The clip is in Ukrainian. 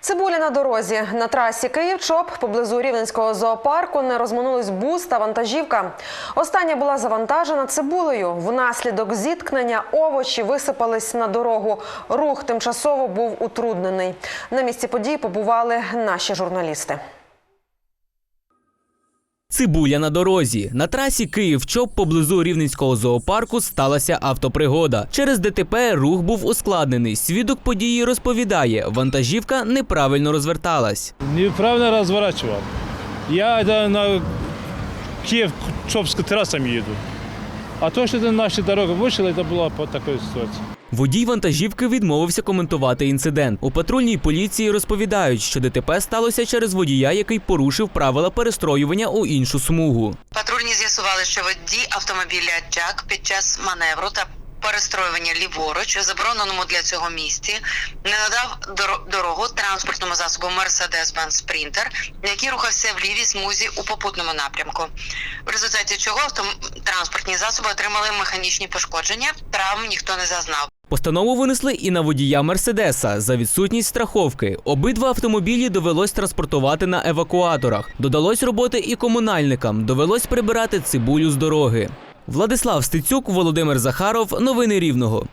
Цибуля на дорозі на трасі Київ-Чоп поблизу Рівненського зоопарку не розминулись бус та вантажівка. Остання була завантажена цибулею. Внаслідок зіткнення овочі висипались на дорогу. Рух тимчасово був утруднений. На місці події побували наші журналісти. Цибуля на дорозі. На трасі Київ-Чоп поблизу Рівненського зоопарку сталася автопригода. Через ДТП рух був ускладнений. Свідок події розповідає, вантажівка неправильно розверталась. Неправильно разворачивал. Я это на Киев-Чопскую трассам еду. А то, что это наша дорога вышла, это была по такой ситуации. Водій вантажівки відмовився коментувати інцидент. У патрульній поліції розповідають, що ДТП сталося через водія, який порушив правила перестроювання у іншу смугу. Патрульні з'ясували, що водій автомобіля Джак під час маневру та перестроювання ліворуч у забороненому для цього місці не надав доро- дорогу транспортному засобу Mercedes-Benz Sprinter, який рухався в лівій смузі у попутному напрямку. В результаті чого автотранспортні засоби отримали механічні пошкодження. Травм ніхто не зазнав. Постанову винесли і на водія Мерседеса за відсутність страховки. Обидва автомобілі довелось транспортувати на евакуаторах. Додалось роботи і комунальникам. Довелось прибирати цибулю з дороги. Владислав Стецюк, Володимир Захаров. Новини Рівного.